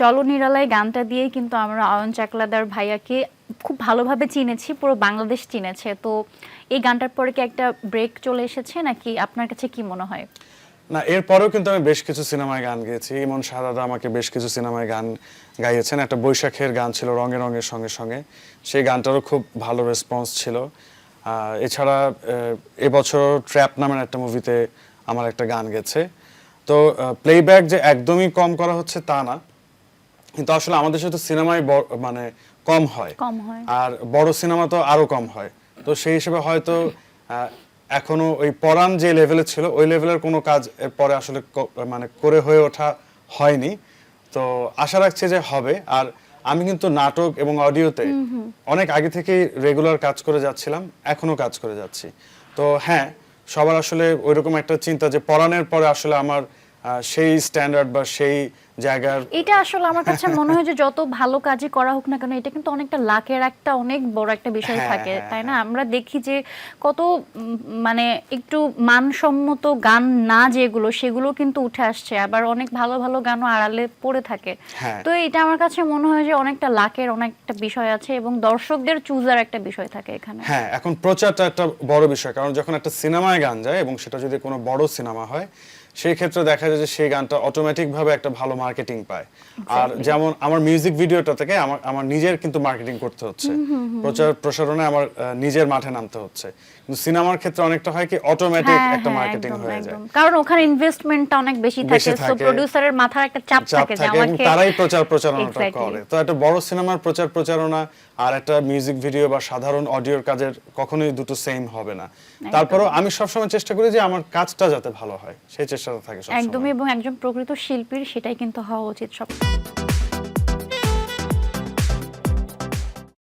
চলো নিরালায় গানটা দিয়েই কিন্তু আমরা অয়ন চাকলাদার ভাইয়াকে খুব ভালোভাবে চিনেছি, পুরো বাংলাদেশ চিনেছে। তো এই গানটার পরে কি একটা ব্রেক চলে এসেছে নাকি আপনার কাছে কি মনে হয়? না এরপরেও কিন্তু আমি বেশ কিছু সিনেমায় গান গেয়েছি। ইমন শাহাদা আমাকে বেশ কিছু সিনেমায় গান গাইয়েছেন। একটা বৈশাখের গান ছিল, রঙে রঙের সঙ্গে সঙ্গে। সেই গানটারও খুব ভালো রেসপন্স ছিল। এছাড়া এবছর ট্র্যাপ নামের একটা মুভিতে আমার একটা গান গেছে। তো প্লেব্যাক যে একদমই কম করা হচ্ছে তা না। কিন্তু আসলে আমাদের সাথে সিনেমায় মানে কম হয়। আর বড় সিনেমা তো আরও কম হয়। তো সেই হিসেবে হয়তো এখনও ওই পরাণ যে লেভেলে ছিল ওই লেভেলের কোনো কাজ এর পরে আসলে মানে করে হয়ে ওঠা হয়নি। তো আশা রাখছি যে হবে। আর আমি কিন্তু নাটক এবং অডিওতে অনেক আগে থেকেই রেগুলার কাজ করে যাচ্ছিলাম এখনও কাজ করে যাচ্ছি। তো হ্যাঁ সবার আসলে ওইরকম একটা চিন্তা যে পরাণের পরে আসলে আমার সেই স্ট্যান্ডার্ড বা সেই জায়গার এটা আসলে আমার কাছে মনে হয় যে যত ভালো কাজই করা হোক না কেন এটা কিন্তু অনেকটা লাকের একটা অনেক বড় একটা বিষয় হ্যাঁ, থাকে হ্যাঁ, তাই না? আমরা দেখি যে কত মানে একটু মানসম্মত গান না যেগুলো সেগুলো কিন্তু উঠে আসছে। আবার অনেক ভালো ভালো গানও আড়ালে পড়ে থাকে। হ্যাঁ। তো এটা আমার কাছে মনে হয় যে অনেকটা লাকের অনেকটা বিষয় আছে এবং দর্শকদের চুজার একটা বিষয় থাকে এখানে। হ্যাঁ এখন প্রচারটা একটা বড় বিষয় কারণ যখন একটা সিনেমায় গান যায় এবং সেটা যদি কোনো বড় সিনেমা হয় সেই ক্ষেত্রে দেখা যায় যে সেই গানটা অটোমেটিক ভাবে একটা ভালো মার্কেটিং পায়। আর যেমন আমার মিউজিক ভিডিওটা থেকে আমার আমার নিজের কিন্তু মার্কেটিং করতে হচ্ছে। প্রচার প্রসারণে আমার নিজের মাঠে নামতে হচ্ছে। কিন্তু সিনেমার ক্ষেত্রে অনেকটা হয় কি অটোমেটিক হ্যাঁ, একটা হ্যাঁ, মার্কেটিং হয়ে যায়। কারণ ওখানে ইনভেস্টমেন্টটা অনেক বেশি থাকে সো প্রোডিউসারের মাথার একটা চাপ চাপ থাকে যে আমাকে তারাই প্রচার প্রচারণাটা করে। তো একটা বড় সিনেমার প্রচার প্রচারণা আর একটা মিউজিক ভিডিও বা সাধারণ অডিওর কাজের কখনোই দুটো সেম হবে না। তারপরেও আমি সবসময় চেষ্টা করি যে আমার কাজটা যাতে ভালো হয় সেই চেষ্টাটা থাকে সবসময়। একদমই এবং একজন প্রকৃত শিল্পীর সেটাই কিন্তু হওয়া উচিত সব